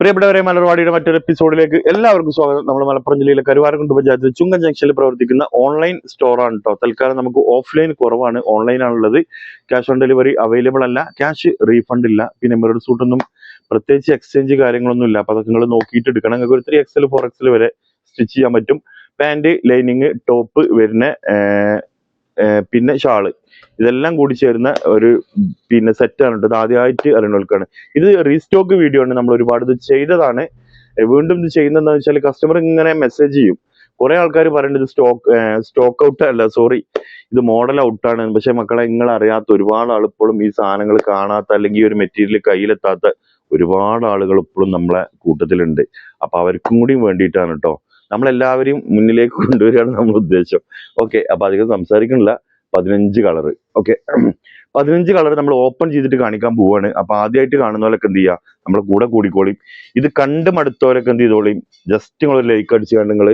പ്രിയപ്പെട്ടവരെ മലർവാടിയുടെ മറ്റൊരു എപ്പിസോഡിലേക്ക് എല്ലാവർക്കും സ്വാഗതം. നമ്മൾ മലപ്പുറം ജില്ലയിലെ കരുവാരക്കുണ്ട് പഞ്ചായത്തിൽ ചുങ്കൻ ജംഗ്ഷനിൽ പ്രവർത്തിക്കുന്ന ഓൺലൈൻ സ്റ്റോറാണ് കേട്ടോ തൽക്കാലം നമുക്ക് ഓഫ്ലൈൻ കുറവാണ്. ഓൺലൈൻ ആണുള്ളത്. ക്യാഷ് ഓൺ ഡെലിവറി അവൈലബിൾ അല്ല. ക്യാഷ് റീഫണ്ട് ഇല്ല. പിന്നെ മെറിഡ് സൂട്ടൊന്നും പ്രത്യേകിച്ച് എക്സ്ചേഞ്ച് കാര്യങ്ങളൊന്നും ഇല്ല. അപ്പൊ അതൊക്കെ നിങ്ങൾ നോക്കിയിട്ട് എടുക്കണം. നിങ്ങൾക്ക് ഒരു ത്രീ എക്സൽ ഫോർ എക്സൽ വരെ സ്റ്റിച്ച് ചെയ്യാൻ പറ്റും. പാന്റ് ലൈനിങ് ടോപ്പ് വരുന്ന പിന്നെ ഷാൾ. ഇതെല്ലാം കൂടി ചേരുന്ന ഒരു പിന്നെ സെറ്റ് ആണ് ഇത് ആദ്യമായിട്ട് അറിയണവർക്കാണ് ഇത് റീസ്റ്റോക്ക് വീഡിയോ ആണ് നമ്മൾ ഒരുപാട് ഇത് ചെയ്തതാണ്. വീണ്ടും ഇത് ചെയ്യുന്നതെന്ന് വെച്ചാൽ കസ്റ്റമർ ഇങ്ങനെ മെസ്സേജ് ചെയ്യും. കുറെ ആൾക്കാർ പറയുന്നത് സ്റ്റോക്ക് സ്റ്റോക്ക് ഔട്ട് അല്ല സോറി ഇത് മോഡൽ ഔട്ടാണ് പക്ഷെ മക്കളെ നിങ്ങൾ അറിയാത്ത ഒരുപാട് ആൾ ഇപ്പോഴും ഈ സാധനങ്ങൾ കാണാത്ത അല്ലെങ്കിൽ ഒരു മെറ്റീരിയൽ കയ്യിലെത്താത്ത ഒരുപാട് ആളുകൾ ഇപ്പോഴും നമ്മളെ കൂട്ടത്തിലുണ്ട്. അപ്പൊ അവർക്കും കൂടി വേണ്ടിയിട്ടാണ് കേട്ടോ. നമ്മളെല്ലാവരെയും മുന്നിലേക്ക് കൊണ്ടുവരികയാണ് നമ്മൾ ഉദ്ദേശം. ഓക്കെ അപ്പൊ അധികം സംസാരിക്കണില്ല. പതിനഞ്ച് കളർ ഓക്കെ പതിനഞ്ച് കളർ നമ്മൾ ഓപ്പൺ ചെയ്തിട്ട് കാണിക്കാൻ പോവാണ്. അപ്പൊ ആദ്യമായിട്ട് കാണുന്നവരൊക്കെ എന്ത് ചെയ്യുക? നമ്മളെ കൂടെ കൂടിക്കോളിയും ഇത് കണ്ട് മടുത്തവരൊക്കെ എന്ത് ചെയ്തോളിയും ജസ്റ്റ് നിങ്ങളൊരു ലൈക്ക് അടിച്ച് കണ്ട് നിങ്ങൾ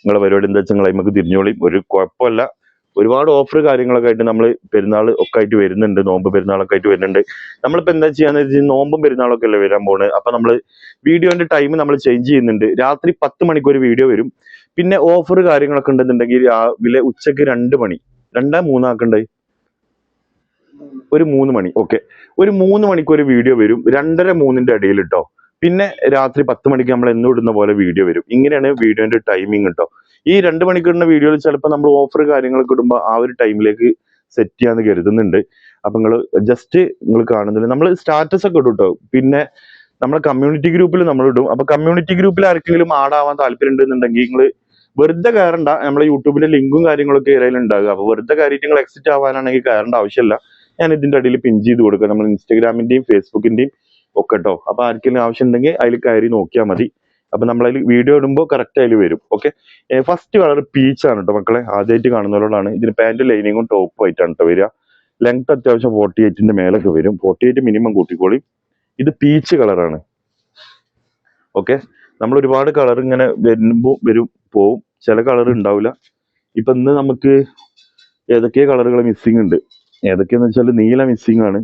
നിങ്ങളെ പരിപാടി എന്താ വെച്ചാൽ നമുക്ക് തിരിഞ്ഞോളിയും ഒരു കുഴപ്പമില്ല. ഒരുപാട് ഓഫർ കാര്യങ്ങളൊക്കെ ആയിട്ട് നമ്മൾ പെരുന്നാൾ ഒക്കെ ആയിട്ട് വരുന്നുണ്ട്. നോമ്പ് പെരുന്നാളൊക്കെ ആയിട്ട് വരുന്നുണ്ട്. നമ്മളിപ്പോ എന്താ ചെയ്യാന്ന് വെച്ചാൽ നോമ്പും പെരുന്നാളൊക്കെ അല്ലേ വരാൻ പോകുന്നത് അപ്പൊ നമ്മൾ വീഡിയോന്റെ ടൈം നമ്മൾ ചേഞ്ച് ചെയ്യുന്നുണ്ട്. രാത്രി പത്ത് മണിക്ക് ഒരു വീഡിയോ വരും. പിന്നെ ഓഫർ കാര്യങ്ങളൊക്കെ ഉണ്ടെന്നുണ്ടെങ്കിൽ രാവിലെ ഉച്ചയ്ക്ക് രണ്ട് മണി. രണ്ടാ മൂന്നാക്കണ്ടേ? ഒരു മൂന്ന് മണി. ഓക്കെ ഒരു മൂന്ന് മണിക്ക് ഒരു വീഡിയോ വരും. രണ്ടര മൂന്നിന്റെ ഇടയിൽ കേട്ടോ പിന്നെ രാത്രി പത്ത് മണിക്ക് നമ്മൾ എന്നും ഇടുന്ന പോലെ വീഡിയോ വരും. ഇങ്ങനെയാണ് വീഡിയോന്റെ ടൈമിംഗ് കേട്ടോ ഈ രണ്ട് മണിക്കൂറിന്റെ വീഡിയോയിൽ ചിലപ്പോൾ നമ്മൾ ഓഫർ കാര്യങ്ങളൊക്കെ ഇടുമ്പോൾ ആ ഒരു ടൈമിലേക്ക് സെറ്റ് ചെയ്യാന്ന് കരുതുന്നുണ്ട്. അപ്പൊ നിങ്ങൾ ജസ്റ്റ് നിങ്ങൾ കാണുന്നില്ല. നമ്മൾ സ്റ്റാറ്റസ് ഒക്കെ ഇടും കേട്ടോ പിന്നെ നമ്മളെ കമ്മ്യൂണിറ്റി ഗ്രൂപ്പിൽ നമ്മൾ ഇടും. അപ്പൊ കമ്മ്യൂണിറ്റി ഗ്രൂപ്പിൽ ആർക്കെങ്കിലും ആടാവാൻ താല്പര്യം ഉണ്ടെന്നുണ്ടെങ്കിൽ നിങ്ങൾ വെറുതെ കയറണ്ട നമ്മളെ യൂട്യൂബിലെ ലിങ്കും കാര്യങ്ങളൊക്കെ ഇതിൽ ഉണ്ടാകുക അപ്പൊ വെറുതെ കയറിയിട്ട് നിങ്ങൾ എക്സിറ്റ് ആവാനാണെങ്കിൽ കയറേണ്ട ആവശ്യമില്ല ഞാൻ ഇതിന്റെ അടിയിൽ പിൻ ചെയ്ത് കൊടുക്കുക നമ്മൾ ഇൻസ്റ്റാഗ്രാമിന്റെയും ഫേസ്ബുക്കിന്റെയും ഒക്കെ കേട്ടോ അപ്പൊ ആർക്കെങ്കിലും ആവശ്യം ഉണ്ടെങ്കിൽ അതിൽ കയറി നോക്കിയാൽ മതി. അപ്പൊ നമ്മൾ അതിൽ വീഡിയോ ഇടുമ്പോൾ കറക്റ്റ് അതിൽ വരും. ഓക്കെ ഫസ്റ്റ് കളർ പീച്ച് ആണ് കേട്ടോ മക്കളെ. ആദ്യമായിട്ട് കാണുന്നവരോടാണ്. ഇതിന് പാന്റ് ലൈനിങ്ങും ടോപ്പും ആയിട്ടാണ് കേട്ടോ വരിക. ലെങ്ത് അത്യാവശ്യം ഫോർട്ടി എയ്റ്റിന്റെ മേലൊക്കെ വരും. ഫോർട്ടി എയ്റ്റ് മിനിമം കൂട്ടിക്കോളി. ഇത് പീച്ച് കളറാണ് ഓക്കെ നമ്മൾ ഒരുപാട് കളർ ഇങ്ങനെ വരുമ്പോൾ വരും പോവും. ചില കളർ ഉണ്ടാവില്ല ഇപ്പൊ ഇന്ന് നമുക്ക് ഏതൊക്കെ കളറുകൾ മിസ്സിംഗ് ഉണ്ട് ഏതൊക്കെയെന്ന് വെച്ചാൽ നീല മിസ്സിംഗ് ആണ്.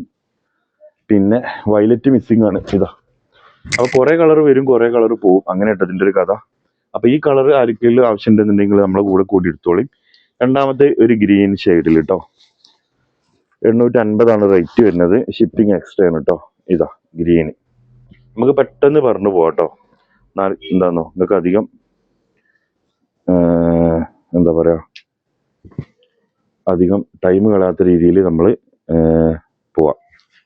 പിന്നെ വയലറ്റ് മിസ്സിംഗ് ആണ്. ഇതാ. അപ്പൊ കുറെ കളർ വരും കുറെ കളർ പോവും. അങ്ങനെ ഇട്ടതിന്റെ ഒരു കഥ. അപ്പൊ ഈ കളർ ആർക്കെങ്കിലും ആവശ്യം ഉണ്ടെന്നുണ്ടെങ്കിൽ നമ്മളെ കൂടെ കൂടി എടുത്തോളിയും രണ്ടാമത്തെ ഒരു ഗ്രീൻ ഷെയ്ഡിൽ കേട്ടോ എണ്ണൂറ്റി അൻപതാണ് റേറ്റ് വരുന്നത്. ഷിപ്പിംഗ് എക്സ്ട്രാ ആണ് കേട്ടോ ഇതാ ഗ്രീൻ. നമുക്ക് പെട്ടെന്ന് പറഞ്ഞു പോവാട്ടോ എന്താന്നോ നിങ്ങൾക്ക് അധികം എന്താ പറയാ അധികം ടൈം കളയാത്ത രീതിയിൽ നമ്മൾ പോവാം.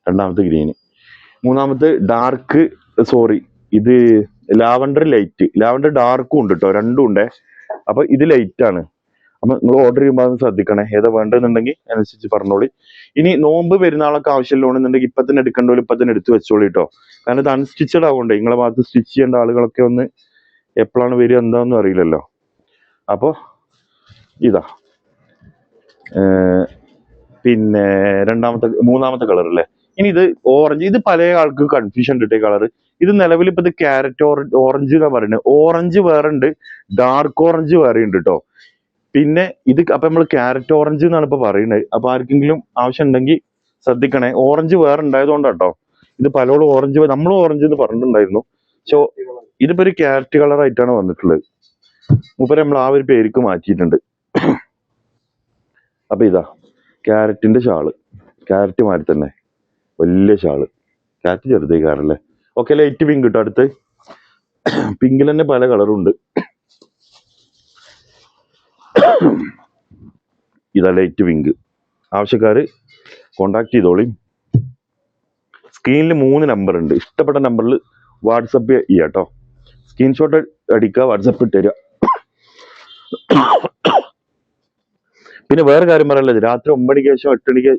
രണ്ടാമത്തെ ഗ്രീന് മൂന്നാമത്തെ ഡാർക്ക് സോറി ഇത് ലാവണ്ടർ ലൈറ്റ് ലാവണ്ടർ ഡാർക്കും ഉണ്ട് കേട്ടോ രണ്ടും ഉണ്ടേ. അപ്പൊ ഇത് ലൈറ്റ് ആണ്. അപ്പൊ നിങ്ങൾ ഓർഡർ ചെയ്യുമ്പോൾ ശ്രദ്ധിക്കണേ. ഏതാ വേണ്ടതെന്നുണ്ടെങ്കിൽ അനുസരിച്ച് പറഞ്ഞോളി. ഇനി നോമ്പ് പെരുന്നാളൊക്കെ ആവശ്യമുള്ളതെന്നുണ്ടെങ്കിൽ ഇപ്പൊ തന്നെ എടുക്കേണ്ടവരും ഇപ്പൊ തന്നെ എടുത്ത് വെച്ചോളൂ കേട്ടോ കാരണം ഇത് അൺസ്റ്റിച്ചഡ് ആവുകൊണ്ട് നിങ്ങളെ ഭാഗത്ത് സ്റ്റിച്ച് ചെയ്യേണ്ട ആളുകളൊക്കെ ഒന്ന് എപ്പോഴാണ് വരിക എന്താണെന്നും അറിയില്ലല്ലോ. അപ്പോ ഇതാ. പിന്നെ രണ്ടാമത്തെ മൂന്നാമത്തെ കളർ അല്ലേ? ഇനി ഇത് ഓറഞ്ച് ഇത് പല ആൾക്ക് കൺഫ്യൂഷൻ ഉണ്ട് കളർ ഇത് നിലവിൽ ഇപ്പൊ ഇത് ക്യാരറ്റ് ഓറഞ്ച് എന്നാ പറയുന്നത് ഓറഞ്ച് വേറെ ഉണ്ട് ഡാർക്ക് ഓറഞ്ച് വേറെ ഉണ്ട് കേട്ടോ പിന്നെ ഇത് അപ്പൊ നമ്മൾ ക്യാരറ്റ് ഓറഞ്ച് എന്നാണ് ഇപ്പൊ പറയുന്നത് അപ്പൊ ആർക്കെങ്കിലും ആവശ്യം ഉണ്ടെങ്കിൽ ശ്രദ്ധിക്കണേ. ഓറഞ്ച് വേറെ ഉണ്ടായതുകൊണ്ടാട്ടോ ഇത് പലോളം ഓറഞ്ച് നമ്മൾ ഓറഞ്ച് എന്ന് പറഞ്ഞിട്ടുണ്ടായിരുന്നു. സോ ഇതിപ്പോ ഒരു ക്യാരറ്റ് കളർ ആയിട്ടാണ് വന്നിട്ടുള്ളത്. മൂപ്പര് നമ്മൾ ആ ഒരു പേർക്ക് മാറ്റിയിട്ടുണ്ട്. അപ്പൊ ഇതാ ക്യാരറ്റിന്റെ ഷാൾ. ക്യാരറ്റ് മാതിരി തന്നെ. വലിയ ഷാൾ. ക്യാരറ്റ് ചെറുതേക്കാറല്ലേ ഓക്കെ ലൈറ്റ് പിങ്ക് കിട്ടും അടുത്ത്. പിങ്കിൽ തന്നെ പല കളറും ഉണ്ട്. ഇതാ ലൈറ്റ് പിങ്ക് ആവശ്യക്കാർ കോണ്ടാക്ട് ചെയ്തോളി. സ്ക്രീനിൽ മൂന്ന് നമ്പർ ഉണ്ട്. ഇഷ്ടപ്പെട്ട നമ്പറിൽ വാട്സപ്പ് ചെയ്യാം കേട്ടോ സ്ക്രീൻഷോട്ട് അടിക്കുക വാട്സപ്പ് ഇട്ട് തരിക. പിന്നെ വേറെ കാര്യം പറയാനുള്ളത് രാത്രി ഒമ്പണിക്ക് ശേഷം എട്ടണിക്ക്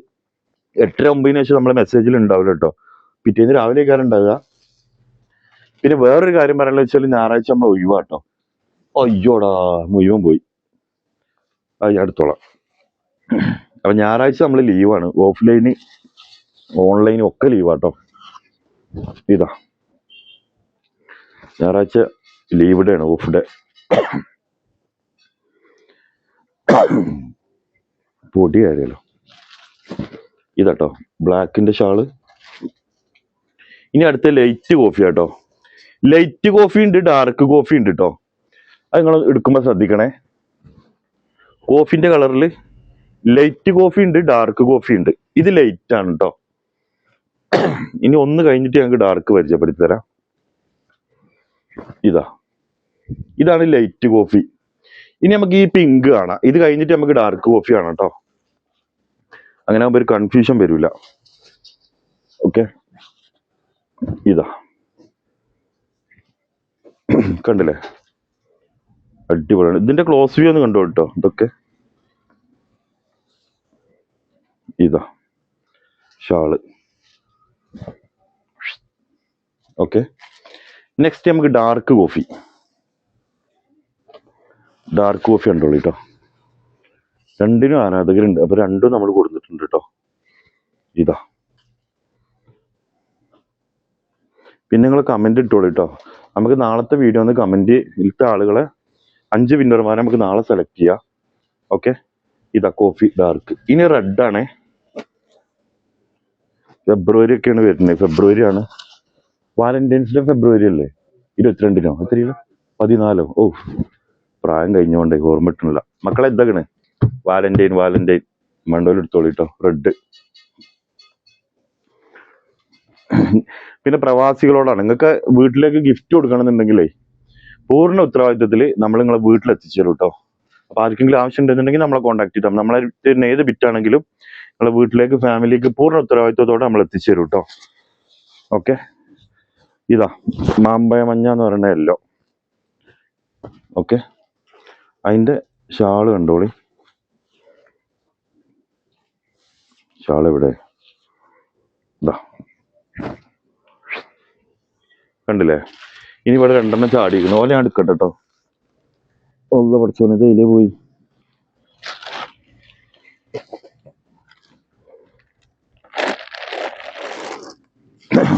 എട്ടര ഒമ്പതിന് ശേഷം നമ്മളെ മെസ്സേജിൽ ഉണ്ടാവില്ല കേട്ടോ പിറ്റേന്ന് രാവിലെ കാര്യം ഉണ്ടാവുക. പിന്നെ വേറൊരു കാര്യം പറയാനുള്ള വെച്ചാൽ ഞായറാഴ്ച നമ്മൾ ഒഴിവാട്ടോ. അയ്യോടാ മുഴുവൻ പോയി. അയ്യ അടുത്തോളാം. അപ്പം ഞായറാഴ്ച നമ്മൾ ലീവാണ്. ഓഫ്ലൈന് ഓൺലൈനും ഒക്കെ ലീവാട്ടോ. ഇതാ. ഞായറാഴ്ച ലീവ് ഡേ ആണ് ഓഫ് ഡേ. പൊടി കാര്യമല്ലോ ഇതാട്ടോ ബ്ലാക്കിന്റെ ഷാൾ. ഇനി അടുത്ത ലൈറ്റ് കോഫി ആട്ടോ ലൈറ്റ് കോഫി ഉണ്ട് ഡാർക്ക് കോഫി ഉണ്ട് കേട്ടോ അത് നിങ്ങൾ എടുക്കുമ്പോൾ ശ്രദ്ധിക്കണേ. കോഫിന്റെ കളറിൽ ലൈറ്റ് കോഫി ഉണ്ട് ഡാർക്ക് കോഫി ഉണ്ട്. ഇത് ലൈറ്റ് ആണ് കേട്ടോ ഇനി ഒന്ന് കഴിഞ്ഞിട്ട് ഞങ്ങൾക്ക് ഡാർക്ക് പരിചയപ്പെടുത്തി തരാം. ഇതാ. ഇതാണ് ലൈറ്റ് കോഫി ഇനി നമുക്ക് ഈ പിങ്ക് കാണാം. ഇത് കഴിഞ്ഞിട്ട് നമുക്ക് ഡാർക്ക് കോഫി ആണ് കേട്ടോ അങ്ങനെ ആകുമ്പോൾ ഒരു കൺഫ്യൂഷൻ വരില്ല ഓക്കെ ഇതാ. കണ്ടില്ലേ? അടിപൊളിയാണ്. ഇതിന്റെ ക്ലോസ് വ്യൂ ഒന്ന് കണ്ടു കേട്ടോ ഇതൊക്കെ? ഇതാ. ഷാൾ. ഓക്കെ. നെക്സ്റ്റ് നമുക്ക് ഡാർക്ക് കോഫി ഡാർക്ക് കോഫി ഉണ്ടോളൂ കേട്ടോ രണ്ടിനും ആരാധകരുണ്ട്. അപ്പൊ രണ്ടും നമ്മൾ കൊടുത്തിട്ടുണ്ട് കേട്ടോ ഇതാ. പിന്നെ നിങ്ങൾ കമന്റ് ഇട്ടോളൂ കേട്ടോ നമുക്ക് നാളത്തെ വീഡിയോ ഒന്ന് ഇട്ട ആളുകളെ അഞ്ച് വിന്നർമാരെ നമുക്ക് നാളെ സെലക്ട് ചെയ്യാം. ഓക്കെ ഇതാ കോഫി ഡാർക്ക് ഇനി റെഡ് ആണേ. ഫെബ്രുവരി ഒക്കെയാണ് വരുന്നത്. ഫെബ്രുവരി ആണ്. വാലന്റൈൻസ് ഡേ ഫെബ്രുവരി അല്ലേ? ഇരുപത്തിരണ്ടിനോ? എത്രയില്ല പതിനാലോ? ഓ പ്രായം കഴിഞ്ഞുകൊണ്ട് ഓർമ്മ കിട്ടണില്ല. മക്കളെ എന്തൊക്കെയാണ് വാലന്റൈൻ വാലന്റൈൻ മണ്ടോലെടുത്തോളിട്ടോ റെഡ് പിന്നെ പ്രവാസികളോടാണ്. നിങ്ങൾക്ക് വീട്ടിലേക്ക് ഗിഫ്റ്റ് കൊടുക്കണമെന്നുണ്ടെങ്കിലേ പൂർണ ഉത്തരവാദിത്വത്തിൽ നമ്മൾ നിങ്ങളെ വീട്ടിൽ എത്തിച്ചു തരും കേട്ടോ അപ്പൊ ആർക്കെങ്കിലും ആവശ്യം ഉണ്ടെന്നുണ്ടെങ്കിൽ നമ്മളെ കോൺടാക്ട് ചെയ്താൽ നമ്മളെ തരുന്ന ഏത് ബിറ്റാണെങ്കിലും നിങ്ങളെ വീട്ടിലേക്ക് ഫാമിലിക്ക് പൂർണ ഉത്തരവാദിത്വത്തോടെ നമ്മൾ എത്തിച്ചു തരും കേട്ടോ ഓക്കെ? ഇതാ മാമ്പഴ മഞ്ഞ എന്ന് പറയുന്ന എല്ലോ ഓക്കെ? അതിന്റെ ഷാൾ കണ്ടോളി. ഷാൾ എവിടെ? ഇതാ. കണ്ടില്ലേ? ഇനി ഇവിടെ രണ്ടെണ്ണം ചാടിയിരിക്കുന്നു. ഓല ഞാൻ എടുക്കട്ടെ കേട്ടോ ഒന്ന് പഠിച്ചോനെ പോയി.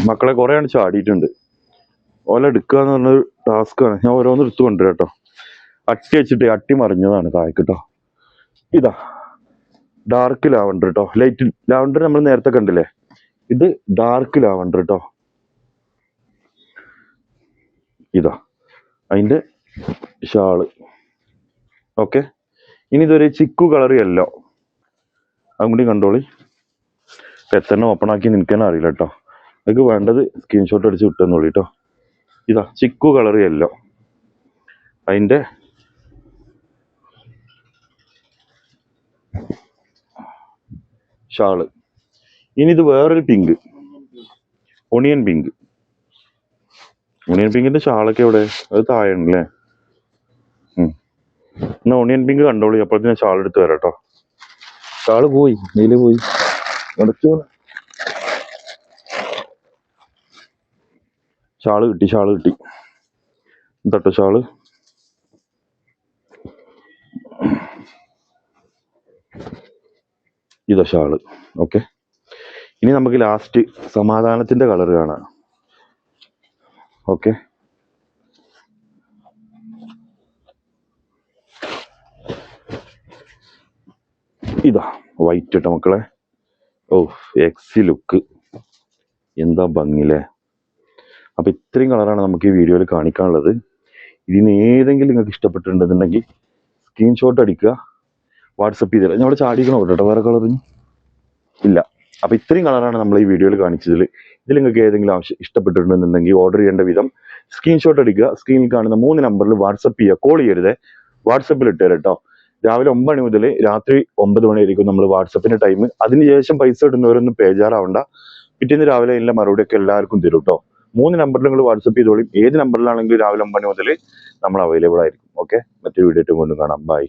മക്കളെ കുറേ ആണ് ചാടിയിട്ടുണ്ട്. ഓല എടുക്കുക എന്ന് പറഞ്ഞൊരു ടാസ്ക്കാണ് ഞാൻ ഓരോന്ന് എടുത്തു കൊണ്ടുവരാം കേട്ടോ അട്ടി വെച്ചിട്ട് അട്ടി മറിഞ്ഞതാണ് താഴേക്ക് കേട്ടോ ഇതാ. ഡാർക്ക് ലാവണ്ടർ കേട്ടോ ലൈറ്റ് ലാവണ്ടർ നമ്മൾ നേരത്തെ കണ്ടില്ലേ? ഇത് ഡാർക്ക് ലാവണ്ടർ കേട്ടോ ഇതാ. അതിന്റെ ഷാൾ. ഓക്കെ. ഇനി ഇതൊരു ചിക്കു കളർ യെല്ലോ. അതും കൂടി കണ്ടോളി. ഇപ്പൊ ഓപ്പൺ ആക്കി നിൽക്കാൻ അറിയില്ല കേട്ടോ നിങ്ങൾക്ക് വേണ്ടത് സ്ക്രീൻഷോട്ട് അടിച്ച് വിട്ടെന്നോളി കേട്ടോ ഇതാ ചിക്കു കളർ യെല്ലോ. അതിന്റെ ഷാൾ. ഇനി ഇത് വേറൊരു പിങ്ക് ഒണിയൻ പിങ്ക് ഒണിയൻ പിങ്കിന്റെ ഷാളൊക്കെ എവിടെ? അത് താഴെയാണല്ലേ? ഉം. എന്നാ ഒണിയൻ പിങ്ക് കണ്ടോളി. അപ്പോഴത്തേനും ഞാൻ എടുത്ത് വരാം കേട്ടോ ഷാൾ പോയി. നീൽ പോയി. ചാൾ ഷാൾ കിട്ടി ഷാൾ കിട്ടി. തട്ട ഷാൾ. ഇതാ ഷാൾ. ഓക്കെ ഇനി നമുക്ക് ലാസ്റ്റ് സമാധാനത്തിന്റെ കളർ കാണാം. ഓക്കെ. ഇതാ വൈറ്റ് കേട്ടോ മക്കളെ. ഓ എക്സി ലുക്ക് എന്താ ഭംഗില്ലേ അപ്പം ഇത്രയും കളറാണ് നമുക്ക് ഈ വീഡിയോയിൽ കാണിക്കാനുള്ളത്. ഇതിന് ഏതെങ്കിലും നിങ്ങൾക്ക് ഇഷ്ടപ്പെട്ടിട്ടുണ്ടെന്നുണ്ടെങ്കിൽ സ്ക്രീൻഷോട്ട് അടിക്കുക. വാട്സപ്പ് ചെയ്ത് തരാം. ഞാൻ ചാടിക്കണോ കേട്ടോ വേറെ കളറിന് ഇല്ല. അപ്പൊ ഇത്രയും കളറാണ് നമ്മൾ ഈ വീഡിയോയിൽ കാണിച്ചതിൽ. ഇതിൽ നിങ്ങൾക്ക് ഏതെങ്കിലും ആവശ്യം ഇഷ്ടപ്പെട്ടിട്ടുണ്ടെന്നുണ്ടെങ്കിൽ ഓർഡർ ചെയ്യേണ്ട വിധം സ്ക്രീൻഷോട്ട് എടുക്കുക. സ്ക്രീനിൽ കാണുന്ന മൂന്ന് നമ്പറിൽ വാട്സപ്പ് ചെയ്യുക. കോൾ ചെയ്യരുത്. വാട്സപ്പിൽ ഇട്ടുതരാം കേട്ടോ രാവിലെ ഒമ്പത് മണി മുതൽ രാത്രി ഒമ്പത് മണി ആയിരിക്കും നമ്മൾ വാട്സപ്പിന്റെ ടൈം അതിനുശേഷം പൈസ ഇടുന്നവരൊന്നും പേജാറാവണ്ട. പിറ്റേന്ന് രാവിലെ എല്ലാം മറുപടി ഒക്കെ എല്ലാവർക്കും തരും കേട്ടോ മൂന്ന് നമ്പറിൽ നിങ്ങൾ വാട്സപ്പ് ചെയ്തോളും. ഏത് നമ്പറിലാണെങ്കിലും രാവിലെ ഒമ്പത് മണി മുതൽ നമ്മൾ അവൈലബിൾ ആയിരിക്കും. ഓക്കെ മറ്റൊരു വീഡിയോ വീണ്ടും കാണാം. ബൈ